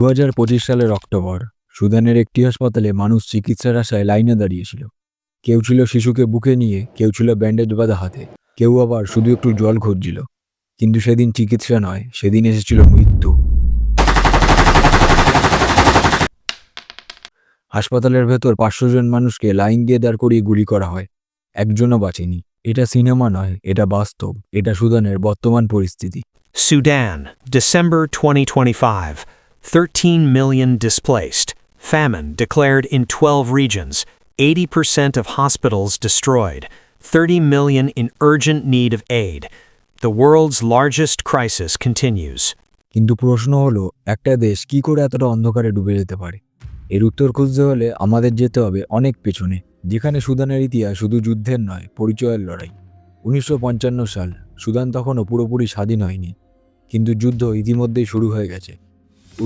দু পঁচিশ সালের অক্টোবর সুদানের একটি হাসপাতালে মানুষ চিকিৎসার আশায় লাইনে দাঁড়িয়েছিল। কেউ ছিল শিশুকে বুকে নিয়ে কেউ ছিল ব্যান্ডেজ বাঁধা হাতে কেউ আবার শুধু একটু জল খুঁজছিল কিন্তু সেদিন চিকিৎসা নয় সেদিন এসেছিল মৃত্যু। হাসপাতালের ভেতর পাঁচশো জন মানুষকে লাইন দিয়ে দাঁড় করিয়ে গুলি করা হয়। একজনও বাঁচেনি। এটা সিনেমা নয় এটা বাস্তব এটা সুদানের বর্তমান পরিস্থিতি। Sudan, December 2025. 13 million displaced. Famine declared in 12 regions. 80% of hospitals destroyed. 30 million in urgent need of aid. The world's largest crisis continues. কিন্তু প্রশ্ন হলো, একটা দেশ কি করে এতটা অন্ধকারে ডুবে যেতে পারে এর উত্তর খুঁজতে হলে আমাদের যেতে হবে অনেক পেছনে, যেখানে সুদানের ইতিহাস শুধু যুদ্ধের নয়, পরিচয়ের লড়াই উনিশশো পঞ্চান্ন সাল, সুদান তখনও পুরোপুরি স্বাধীন হয়নি, কিন্তু যুদ্ধ ইতিমধ্যেই শুরু হয়ে গেছে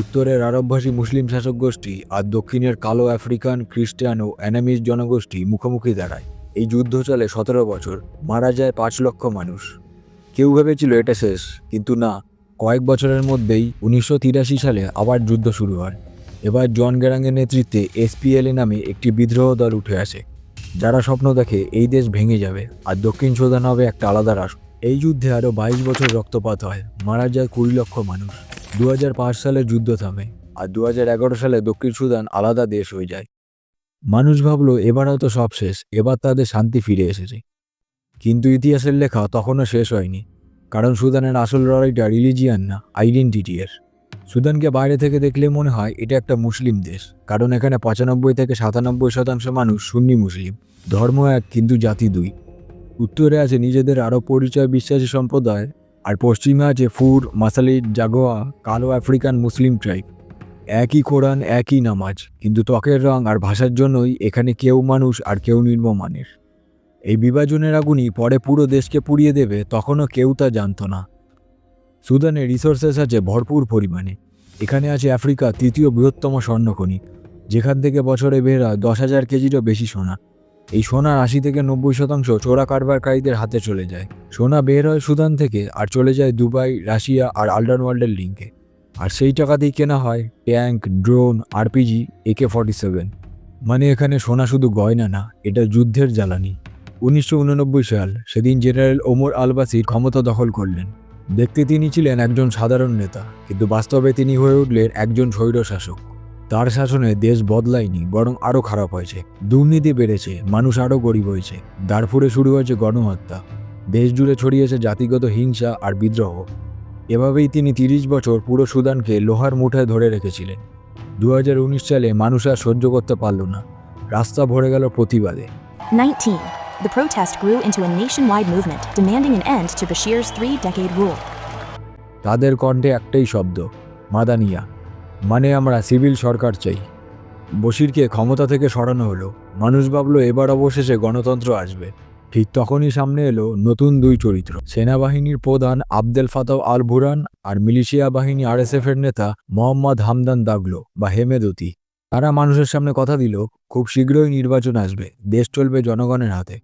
উত্তরের আরবভাষী মুসলিম শাসক গোষ্ঠী আর দক্ষিণের কালো আফ্রিকান, খ্রিস্টান ও অ্যানামিজ জনগোষ্ঠী মুখোমুখি দাঁড়ায়। এই যুদ্ধ চলে সতেরো বছর, মারা যায় পাঁচ লক্ষ মানুষ। কেউ ভেবেছিল এটা শেষ, কিন্তু না। কয়েক বছরের মধ্যেই উনিশশো তিরাশি সালে আবার যুদ্ধ শুরু হয়। এবার জন গ্যারাঙ্গের নেতৃত্বে এসপিএলএ নামে একটি বিদ্রোহ দল উঠে আসে। যারা স্বপ্ন দেখে এই দেশ ভেঙে যাবে আর দক্ষিণ সুদান হবে একটা আলাদা রাষ্ট্র। এই যুদ্ধে আরও বাইশ বছর রক্তপাত হয়, মারা যায় কুড়ি লক্ষ মানুষ। দু হাজার পাঁচ সালে যুদ্ধ থামে আর দু হাজার এগারো সালে দক্ষিণ সুদান আলাদা দেশ হয়ে যায়। মানুষ ভাবলো, এবার হয়তো সব শেষ, এবার তাদের শান্তি ফিরে এসেছে। কিন্তু ইতিহাসের লেখা তখনও শেষ হয়নি, কারণ সুদানের আসল লড়াইটা রিলিজিয়ান না, আইডেন্টিটি এর। সুদানকে বাইরে থেকে দেখলে মনে হয় এটা একটা মুসলিম দেশ, কারণ এখানে পঁচানব্বই থেকে সাতানব্বই শতাংশ মানুষ সুন্নি মুসলিম, ধর্ম এক, কিন্তু জাতি দুই। উত্তরে আছে নিজেদের আরও পরিচয় বিশ্বাসী সম্প্রদায় আর পশ্চিমে আছে ফুর, মাসালি, জাগোয়া, কালো আফ্রিকান মুসলিম ট্রাইব একই কোরআন, একই নামাজ, কিন্তু ত্বকের রং আর ভাষার জন্যই এখানে কেউ মানুষ আর কেউ নির্মমানের এই বিভাজনের আগুনই পরে পুরো দেশকে পুড়িয়ে দেবে, তখনও কেউ তা জানতো না। সুদানে রিসোর্সেস আছে ভরপুর পরিমাণে। এখানে আছে আফ্রিকা তৃতীয় বৃহত্তম স্বর্ণখনি। যেখান থেকে বছরে হয় দশ হাজার কেজিরও বেশি সোনা। এই সোনার আশি থেকে নব্বই শতাংশ চোরা কারবারকারীদের হাতে চলে যায়। সোনা বের হয় সুদান থেকে আর চলে যায় দুবাই, রাশিয়া আর আল্ডার ওয়ার্ল্ডের লিঙ্কে আর সেই টাকা দিয়ে কেনা হয় tank, drone, RPG AK forty seven মানে এখানে সোনা শুধু গয়না না, এটা যুদ্ধের জ্বালানি। উনিশশো উননব্বই সাল সেদিন জেনারেল ওমর আলবাসির ক্ষমতা দখল করলেন। দেখতে তিনি ছিলেন একজন সাধারণ নেতা, কিন্তু বাস্তবে তিনি হয়ে উঠলেন একজন স্বৈরশাসক। তার শাসনে দেশ বদলায়নি বরং আরও খারাপ হয়েছে। দুর্নীতি বেড়েছে মানুষ আরও গরিব হয়েছে। দারফুরে শুরু হয়েছে গণহত্যা। দেশ জুড়ে ছড়িয়েছে জাতিগত হিংসা আর বিদ্রোহ। এভাবেই তিনি তিরিশ বছর পুরো সুদানকে লোহার মুঠায় ধরে রেখেছিলেন। দু উনিশ সালে মানুষ আর সহ্য করতে পারল না। রাস্তা ভরে গেল প্রতিবাদে। 19. The protest grew into a nationwide movement demanding an end to Bashir's three decade rule. তাদের কণ্ঠে একটাই শব্দ মাদানিয়া। মানে আমরা সিভিল সরকার চাই। বশিরকে ক্ষমতা থেকে সরানো হলো। মানুষ ভাবলো এবার অবশেষে গণতন্ত্র আসবে। ঠিক তখনই সামনে এলো নতুন দুই চরিত্র। সেনাবাহিনীর প্রধান আবদেল ফাতাও আল ভুরান আর মিলিশিয়া বাহিনী আরএসএফ এর নেতা মোহাম্মদ হামদান দাগলো বা হেমেদতি তারা মানুষের সামনে কথা দিল, খুব শীঘ্রই নির্বাচন আসবে, দেশ চলবে জনগণের হাতে।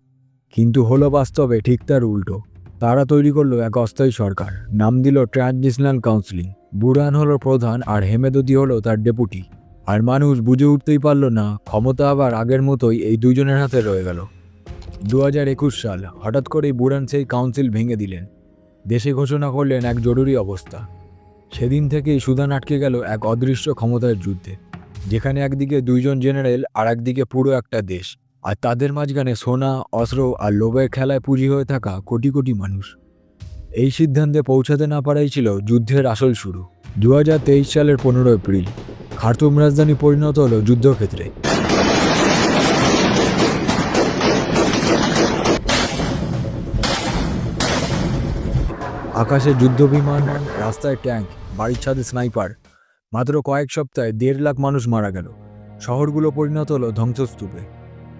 কিন্তু হলো বাস্তবে ঠিক তার উল্টো। তারা তৈরি করল এক অস্থায়ী সরকার, নাম দিল ট্রানজিশনাল কাউন্সিলিং। বুরান হলো প্রধান আর হেমেদতি হলো তার ডেপুটি। আর মানুষ বুঝে উঠতেই পারল না, ক্ষমতা আবার আগের মতোই এই দুজনের হাতে রয়ে গেল। দু একুশ সাল হঠাৎ করেই বুরান সেই কাউন্সিল ভেঙে দিলেন। দেশে ঘোষণা করলেন এক জরুরি অবস্থা। সেদিন থেকেই সুদান আটকে গেল এক অদৃশ্য ক্ষমতার যুদ্ধে, যেখানে একদিকে দুইজন জেনারেল আর একদিকে পুরো একটা দেশ। আর তাদের মাঝখানে সোনা, অস্ত্র আর লোভের খেলায় পুঁজি হয়ে থাকা কোটি কোটি মানুষ। এই সিদ্ধান্তে পৌঁছাতে না পারাই ছিল যুদ্ধের আসল শুরু। দু হাজার তেইশ সালের পনেরো এপ্রিল, খার্তুম রাজধানী পরিণত হলো যুদ্ধক্ষেত্রে। আকাশে যুদ্ধ বিমান রাস্তায় ট্যাঙ্ক, বাড়ির ছাদে স্নাইপার। মাত্র কয়েক সপ্তাহে দেড় লাখ মানুষ মারা গেল। শহরগুলো পরিণত হলো ধ্বংসস্তূপে।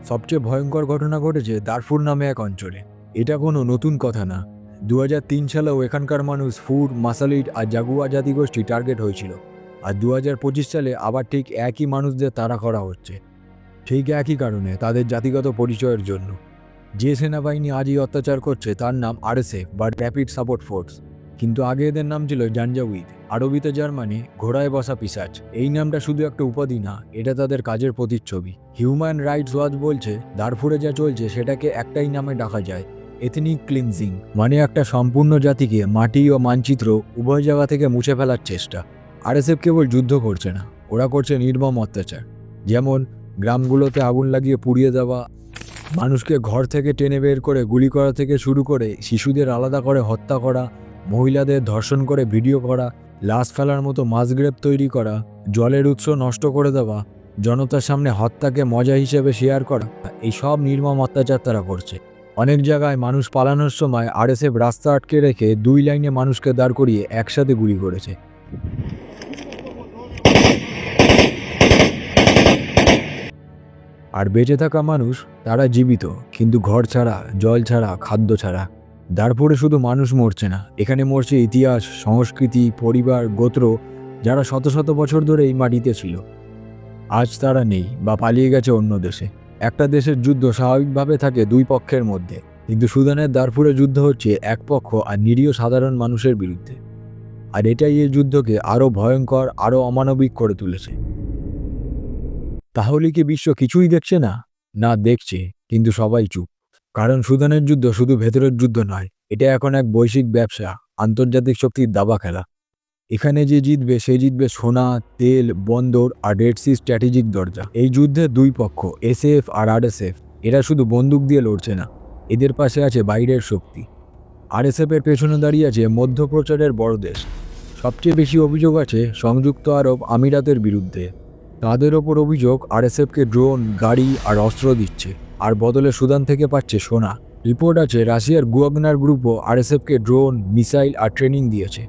সবচেয়ে ভয়ঙ্কর ঘটনা ঘটেছে দারফুর নামে এক অঞ্চলে। এটা কোনো নতুন কথা না। দু হাজার তিন সালেও এখানকার মানুষ ফুড মাসালিট আর জাগুয়া জাতিগোষ্ঠী টার্গেট হয়েছিল। আর দু হাজার পঁচিশ সালে আবার ঠিক একই মানুষদের তাড়া করা হচ্ছে। ঠিক একই কারণে তাদের জাতিগত পরিচয়ের জন্য। যে সেনাবাহিনী আজই অত্যাচার করছে তার নাম আরএসএফ বা র্যাপিড সাপোর্ট ফোর্স কিন্তু আগে এদের নাম ছিল জাঞ্জাউইদ আরবিতে জার্মানি, ঘোড়ায় বসা পিসাচ। এই নামটা শুধু একটা উপাধি না, এটা তাদের কাজের প্রতিচ্ছবি। হিউম্যান রাইটস ওয়াচ বলছে, দারফুরে যা চলছে সেটাকে একটাই নামে ডাকা যায়। এথনিক ক্লিনজিং মানে একটা সম্পূর্ণ জাতিকে মাটি ও মানচিত্র উভয় জায়গা থেকে মুছে ফেলার চেষ্টা। আরএসএফ কেবল যুদ্ধ করছে না, ওরা করছে নির্মম অত্যাচার। যেমন, গ্রামগুলোতে আগুন লাগিয়ে পুড়িয়ে দেওয়া, মানুষকে ঘর থেকে টেনে বের করে গুলি করা থেকে শুরু করে শিশুদের আলাদা করে হত্যা করা, মহিলাদের ধর্ষণ করে ভিডিও করা, লাশ ফেলার মতো মাসগ্রেপ তৈরি করা, জলের উৎস নষ্ট করে দেওয়া, জনতার সামনে হত্যাকে মজা হিসেবে শেয়ার করা, এই সব নির্মম অত্যাচার তারা করছে। অনেক জায়গায় মানুষ পালানোর সময় আরএসএফ রাস্তা আটকে রেখে দুই লাইনে মানুষকে দাঁড় করিয়ে একসাথে গুলি করেছে। আর বেঁচে থাকা মানুষ, তারা জীবিত, কিন্তু ঘর ছাড়া, জল ছাড়া, খাদ্য ছাড়া। দারপুরে শুধু মানুষ মরছে না, এখানে মরছে ইতিহাস, সংস্কৃতি, পরিবার, গোত্র, যারা শত শত বছর ধরে এই মাটিতে ছিল। আজ তারা নেই বা পালিয়ে গেছে অন্য দেশে। একটা দেশের যুদ্ধ স্বাভাবিকভাবে থাকে দুই পক্ষের মধ্যে, কিন্তু সুদানের দারপুরে যুদ্ধ হচ্ছে এক পক্ষ আর নিরীহ সাধারণ মানুষের বিরুদ্ধে। আর এটাই এই যুদ্ধকে আরও ভয়ঙ্কর, আরও অমানবিক করে তুলেছে। তাহলে কি বিশ্ব কিছুই দেখছে না? না, দেখছে, কিন্তু সবাই চুপ। কারণ সুদানের যুদ্ধ শুধু ভেতরের যুদ্ধ নয়, এটা এখন এক বৈশ্বিক ব্যবসা, আন্তর্জাতিক শক্তির দাবা খেলা। এখানে যে জিতবে, সে জিতবে সোনা, তেল, বন্দর আর রেড সি স্ট্র্যাটেজিক দরজা। এই যুদ্ধে দুই পক্ষ এসএফ আর আরএসএফ এরা শুধু বন্দুক দিয়ে লড়ছে না, এদের পাশে আছে বাইরের শক্তি। আরএসএফ এর পেছনে দাঁড়িয়ে আছে মধ্যপ্রচারের বড় দেশ। সবচেয়ে বেশি অভিযোগ আছে সংযুক্ত আরব আমিরাতের বিরুদ্ধে। তাদের ওপর অভিযোগ আরএসএফকে ড্রোন, গাড়ি আর অস্ত্র দিচ্ছে, আর বদলে সুদান থেকে পাচ্ছে সোনা। রিপোর্ট আছে রাশিয়ার গুয়াগনার গ্রুপও আরএসএফকে ড্রোন, মিসাইল আর ট্রেনিং দিয়েছে।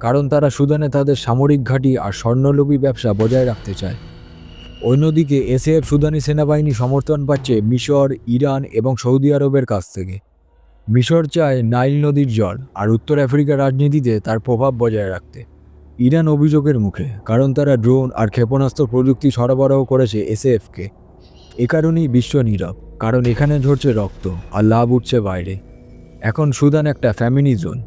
কারণ তারা সুদানে তাদের সামরিক ঘাঁটি আর স্বর্ণলোভী ব্যবসা বজায় রাখতে চায়। অন্যদিকে এসএফ সুদানি সেনাবাহিনী সমর্থন পাচ্ছে মিশর, ইরান এবং সৌদি আরবের কাছ থেকে। মিশর চায় নাইল নদীর জল আর উত্তর আফ্রিকার রাজনীতিতে তার প্রভাব বজায় রাখতে। ইরান অভিযোগের মুখে, কারণ তারা ড্রোন আর ক্ষেপণাস্ত্র প্রযুক্তি সরবরাহ করেছে এসএফকে এ কারণেই বিশ্ব নীরব, কারণ এখানে ঝরছে রক্ত আর লাভ উঠছে বাইরে। এখন সুদান একটা family zone.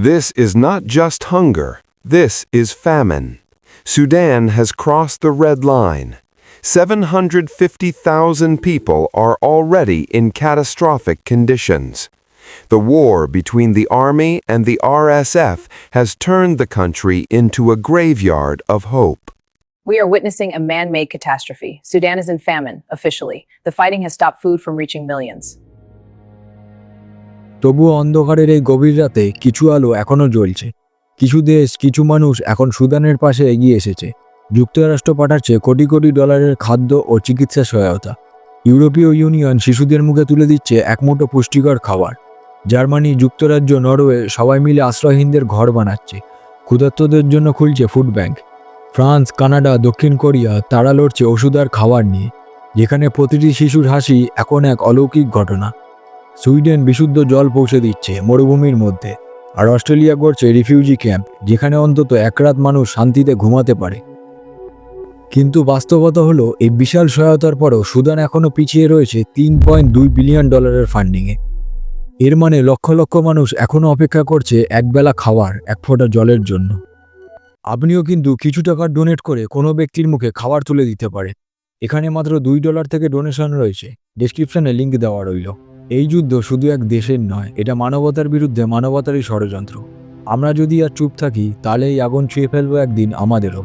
This is not just hunger, this is famine. Sudan has crossed the red line. 750,000 people are already in catastrophic conditions. The war between the army and the RSF has turned the country into a graveyard of hope. We are witnessing a man made catastrophe. Sudan is in famine, officially. The fighting has stopped food from reaching millions. তবুও অন্ধকারের এই গভীর রাতে কিছু আলো এখনও জ্বলছে। কিছু দেশ, কিছু মানুষ এখন সুদানের পাশে এগিয়ে এসেছে। যুক্তরাষ্ট্র পাঠাচ্ছে কোটি কোটি ডলারের খাদ্য ও চিকিৎসা সহায়তা। ইউরোপীয় ইউনিয়ন শিশুদের মুখে তুলে দিচ্ছে এক মুঠো পুষ্টিকর খাবার। জার্মানি, যুক্তরাজ্য, নরওয়ে সবাই মিলে আশ্রয়হীনদের ঘর বানাচ্ছে। ক্ষুধার্তদের জন্য খুলছে ফুড ব্যাংক। ফ্রান্স, কানাডা, দক্ষিণ কোরিয়া তারা লড়ছে ওষুধ আর খাবার নিয়ে। যেখানে প্রতিটি শিশুর হাসি এখন এক অলৌকিক ঘটনা। সুইডেন বিশুদ্ধ জল পৌঁছে দিচ্ছে মরুভূমির মধ্যে। আর অস্ট্রেলিয়া করছে রিফিউজি ক্যাম্প, যেখানে অন্তত এক রাত মানুষ শান্তিতে ঘুমাতে পারে। কিন্তু বাস্তবতা হলো, এই বিশাল সহায়তার পরও সুদান এখনও পিছিয়ে রয়েছে তিন পয়েন্ট দুই বিলিয়ন ডলারের ফান্ডিংয়ে। এর মানে লক্ষ লক্ষ মানুষ এখনও অপেক্ষা করছে একবেলা খাওয়ার, এক ফোঁটা জলের জন্য। আপনিও কিন্তু কিছু টাকা ডোনেট করে কোনো ব্যক্তির মুখে খাবার তুলে দিতে পারে। এখানে মাত্র দুই ডলার থেকে ডোনেশন রয়েছে। ডেসক্রিপশনে লিঙ্ক দেওয়া রইল। এই যুদ্ধ শুধু এক দেশের নয়, এটা মানবতার বিরুদ্ধে মানবতারই ষড়যন্ত্র। আমরা যদি আর চুপ থাকি, তাহলে এই আগুন ছুঁয়ে ফেলব একদিন আমাদেরও।